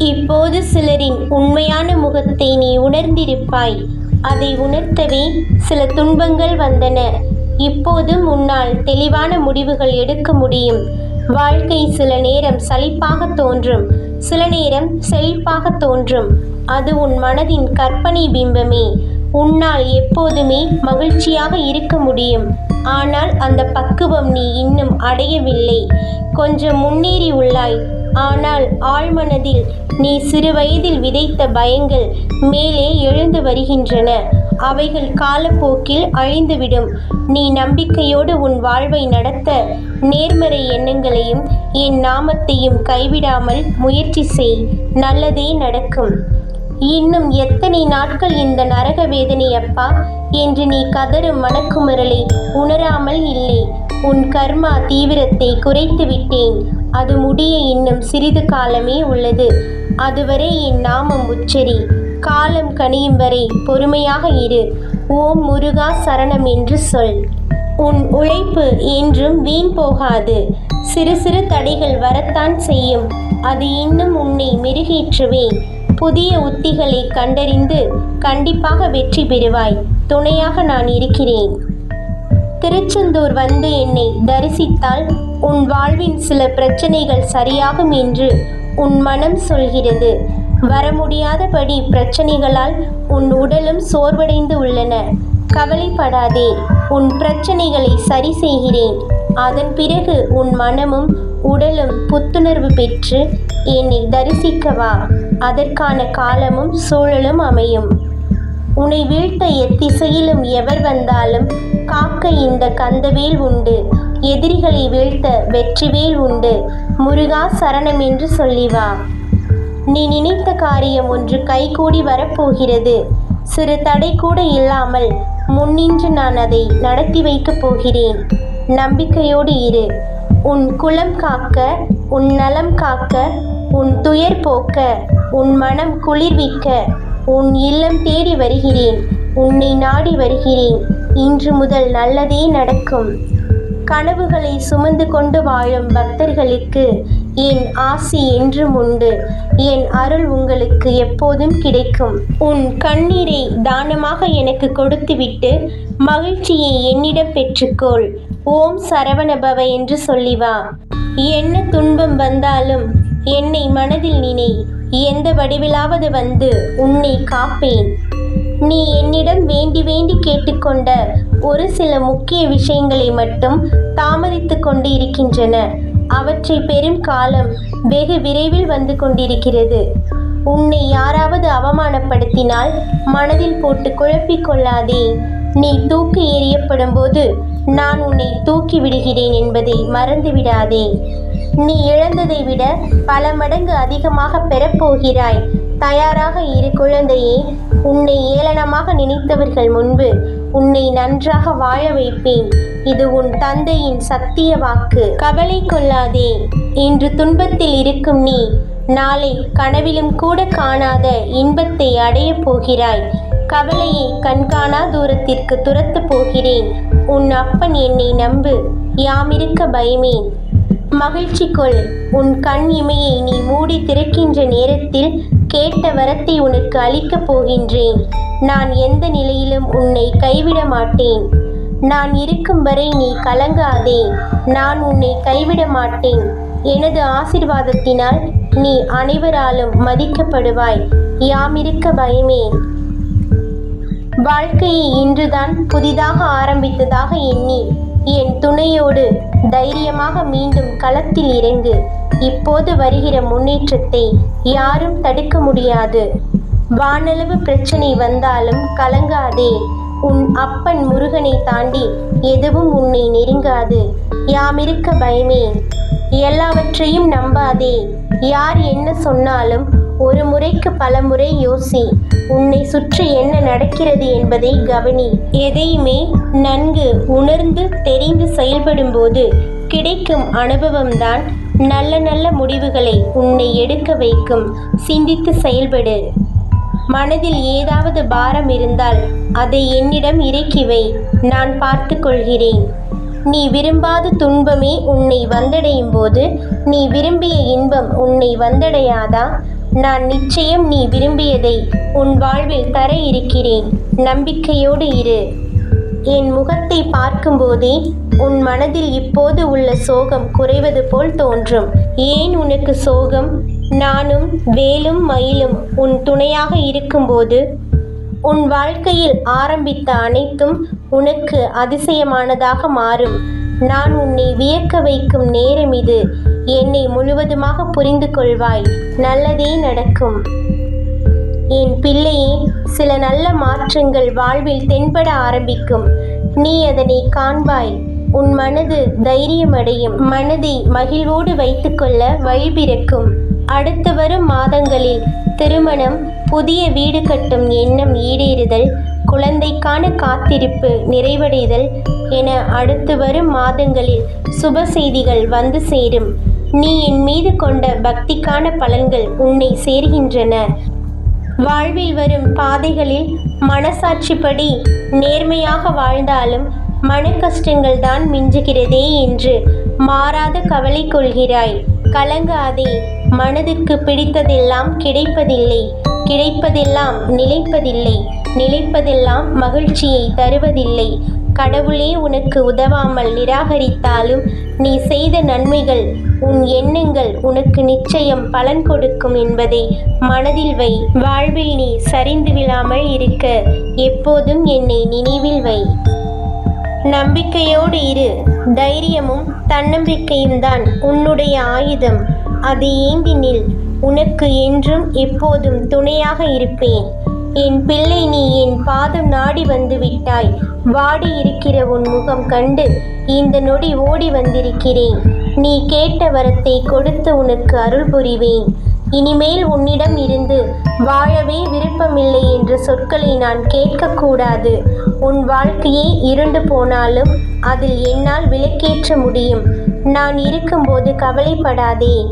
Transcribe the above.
இப்போது சிலரின் உண்மையான முகத்தை நீ உணர்ந்திருப்பாய். அதை உணர்த்தவே சில துன்பங்கள் வந்தன. இப்போதும் உன்னால் தெளிவான முடிவுகள் எடுக்க முடியும். வாழ்க்கை சில நேரம் சலிப்பாக தோன்றும். சில நேரம் செழிப்பாக தோன்றும். அது உன் மனதின் கற்பனை பிம்பமே. உன்னால் எப்போதுமே மகிழ்ச்சியாக இருக்க முடியும். ஆனால் அந்த பக்குவம் நீ இன்னும் அடையவில்லை. கொஞ்சம் முன்னேறி உள்ளாய். ஆனால் ஆழ்மனதில் நீ சிறுவயதில் விதைத்த பயங்கள் மேலே எழுந்து வருகின்றன. அவைகள் காலப்போக்கில் அழிந்துவிடும். நீ நம்பிக்கையோடு உன் வாழ்வை நடத்த நேர்மறை எண்ணங்களையும் என் நாமத்தையும் கைவிடாமல் முயற்சி செய். நல்லதே நடக்கும். இன்னும் எத்தனை நாட்கள் இந்த நரக வேதனை அப்பா? என்று நீ கதறும் மனக்குமரலை உணராமல் இல்லை. உன் கர்மா தீவிரத்தை குறைத்து விட்டேன் அது முடிய இன்னும் சிறிது காலமே உள்ளது. அதுவரை என் நாமம் உச்சரி. காலம் கனியும் வரை பொறுமையாக இரு. ஓம் முருகா சரணம் என்று சொல். உன் உழைப்பு என்றும் வீண் போகாது. சிறு சிறு தடைகள் வரத்தான் செய்யும். அது இன்னும் உன்னை மெருகேற்றவே புதிய உத்திகளை கண்டறிந்து கண்டிப்பாக வெற்றி பெறுவாய். துணையாக நான் இருக்கிறேன். திருச்செந்தூர் வந்து என்னை தரிசித்தால் உன் வாழ்வின் சில பிரச்சனைகள் சரியாகும் என்று உன் மனம் சொல்கிறது. வர முடியாதபடி பிரச்சனைகளால் உன் உடலும் சோர்வடைந்து உள்ளன. கவலைப்படாதே உன் பிரச்சனைகளை சரி செய்கிறேன். அதன் பிறகு உன் மனமும் உடலும் புத்துணர்வு பெற்று என்னை தரிசிக்கவா அதற்கான காலமும் சூழலும் அமையும். உன்னை வீழ்த்த எத்திசையிலும் எவர் வந்தாலும் காக்க இந்த கந்தவேல் உண்டு. எதிரிகளை வீழ்த்த வெற்றிவேல் உண்டு. முருகா சரணம் என்று சொல்லி வா நீ நினைத்த காரியம் ஒன்று கைகூடி வரப்போகிறது. சிறு தடை கூட இல்லாமல் முன்னின்று நான் அதை நடத்தி வைக்கப் போகிறேன். நம்பிக்கையோடு இரு. உன் குலம் காக்க உன் நலம் காக்க உன் துயர் போக்க உன் மனம் குளிர்விக்க உன் இல்லம் தேடி வருகிறேன். உன்னை நாடி வருகிறேன். இன்று முதல் நல்லதே நடக்கும். கனவுகளை சுமந்து கொண்டு வாழும் பக்தர்களுக்கு என் ஆசி என்றும் உண்டு. என் அருள் உங்களுக்கு எப்போதும் கிடைக்கும். உன் கண்ணீரை தானமாக எனக்கு கொடுத்துவிட்டு மகிழ்ச்சியை என்னிடம் பெற்றுக்கொள். ஓம் சரவணபவ என்று சொல்லி வா. என்ன துன்பம் வந்தாலும் என்னை மனதில் நினை. எந்த வடிவிலாவது வந்து உன்னை காப்பேன். நீ என்னிடம் வேண்டி வேண்டி கேட்டுக்கொண்ட ஒரு சில முக்கிய விஷயங்களை மட்டும் தாமதித்து கொண்டு இருக்கின்றன அவற்றை பெரும் காலம் வெகு விரைவில் வந்து கொண்டிருக்கிறது. உன்னை யாராவது அவமானப்படுத்தினால் மனதில் போட்டு குழப்பிக் கொள்ளாதே. நீ தூக்கி எறியப்படும் போது நான் உன்னை தூக்கி விடுகிறேன் என்பதை மறந்து விடாதே நீ இழந்ததை விட பல மடங்கு அதிகமாக பெறப்போகிறாய். தயாராக இரு குழந்தையே உன்னை ஏளனமாக நினைத்தவர்கள் முன்பு உன்னை நன்றாக வாழ வைப்பேன். இது உன் தந்தையின் சத்திய வாக்கு. கவலை கொள்ளாதே இன்று துன்பத்தில் இருக்கும் நீ நாளை கனவிலும் கூட காணாத இன்பத்தை அடையப் போகிறாய். கவலையை கண்காணா தூரத்திற்கு துரத்து போகிறேன். உன் அப்பன் என்னை நம்பு யாமிருக்க பயமேன். மகிழ்ச்சி கொள் உன் கண் இமையை நீ மூடி திறக்கின்ற நேரத்தில் கேட்ட வரத்தை உனக்கு அளிக்கப் போகின்றேன். நான் எந்த நிலையிலும் உன்னை கைவிட மாட்டேன். நான் இருக்கும் வரை நீ கலங்காதே. நான் உன்னை கைவிட மாட்டேன். எனது ஆசிர்வாதத்தினால் நீ அனைவராலும் மதிக்கப்படுவாய். யாமிருக்க பயமே. வாழ்க்கையை இன்றுதான் புதிதாக ஆரம்பித்ததாக எண்ணி என் துணையோடு தைரியமாக மீண்டும் களத்தில் இறங்கு. இப்போது வருகிற முன்னேற்றத்தை யாரும் தடுக்க முடியாது. வானளவு பிரச்சனை வந்தாலும் கலங்காதே. உன் அப்பன் முருகனை தாண்டி எதுவும் உன்னை நெருங்காது. யாமிருக்க பயமே. எல்லாவற்றையும் நம்பாதே. யார் என்ன சொன்னாலும் முறைக்கு பல முறை யோசி உன்னை சுற்றி என்ன நடக்கிறது என்பதை கவனி. எதையுமே நன்கு உணர்ந்து தெரிந்து செயல்படும்போது கிடைக்கும் அனுபவம்தான் நல்ல நல்ல முடிவுகளை உன்னை எடுக்க வைக்கும். சிந்தித்து செயல்படு. மனதில் ஏதாவது பாரம் இருந்தால் அதை என்னிடம் இறக்கிவை நான் பார்த்து கொள்கிறேன். நீ விரும்பாத துன்பமே உன்னை வந்தடையும் போது நீ விரும்பிய இன்பம் உன்னை வந்தடையாதா? நான் நிச்சயம் நீ விரும்பியதை உன் வாழ்வில் தர இருக்கிறேன். நம்பிக்கையோடு இரு. என் முகத்தை பார்க்கும்போதே உன் மனதில் இப்போது உள்ள சோகம் குறைவது போல் தோன்றும். ஏன் உனக்கு சோகம்? நானும் வேலும் மயிலும் உன் துணையாக இருக்கும்போது உன் வாழ்க்கையில் ஆரம்பித்த அனைத்தும் உனக்கு அதிசயமானதாக மாறும். நான் உன்னை வியக்க வைக்கும் நேரம் இது. என்னை முழுவதுமாக புரிந்து கொள்வாய். நல்லதே நடக்கும். என் பிள்ளையே சில நல்ல மாற்றங்கள் வாழ்வில் தென்பட ஆரம்பிக்கும். நீ அதனை காண்பாய். உன் மனது தைரியமடையும். மனதை மகிழ்வோடு வைத்துக்கொள்ள வழிபிறக்கும் அடுத்து வரும் மாதங்களில் திருமணம் புதிய வீடு கட்டும் எண்ணம் ஈடேறுதல் குழந்தைக்கான காத்திருப்பு நிறைவடைதல் என அடுத்து வரும் மாதங்களில் சுப செய்திகள் வந்து சேரும். நீ என் மீது கொண்ட பக்திக்கான பலன்கள் உன்னை சேர்கின்றன. வாழ்வில் வரும் பாதைகளில் மனசாட்சிப்படி நேர்மையாக வாழ்ந்தாலும் மன கஷ்டங்கள் தான் மிஞ்சுகிறதே என்று மாறாத கவலை கொள்கிறாய். கலங்காதே மனதுக்கு பிடித்ததெல்லாம் கிடைப்பதில்லை. கிடைப்பதெல்லாம் நிலைப்பதில்லை. நிலைப்பதெல்லாம் மகிழ்ச்சியை தருவதில்லை. கடவுளே உனக்கு உதவாமல் நிராகரித்தாலும் நீ செய்த நன்மைகள் உன் எண்ணங்கள் உனக்கு நிச்சயம் பலன் கொடுக்கும் என்பதை மனதில் வை. வாழ்வில் நீ சரிந்து விழாமல் இருக்க எப்போதும் என்னை நினைவில் வை. நம்பிக்கையோடு இரு. தைரியமும் தன்னம்பிக்கையும் தான் உன்னுடைய ஆயுதம். அது ஏந்தி நில். உனக்கு என்றும் எப்போதும் துணையாக இருப்பேன். என் பிள்ளை நீ என் பாதம் நாடி வந்து விட்டாய் வாடி இருக்கிற உன் முகம் கண்டு இந்த நொடி ஓடி வந்திருக்கிறேன். நீ கேட்ட வரத்தை கொடுத்து உனக்கு அருள் புரிவேன். இனிமேல் உன்னிடம் இருந்து வாழவே விருப்பமில்லை என்ற சொற்களை நான் கேட்கக்கூடாது. உன் வாழ்க்கையே இருண்டு போனாலும் அதில் என்னால் விளக்கேற்ற முடியும். நான் இருக்கும்போது கவலைப்படாதே.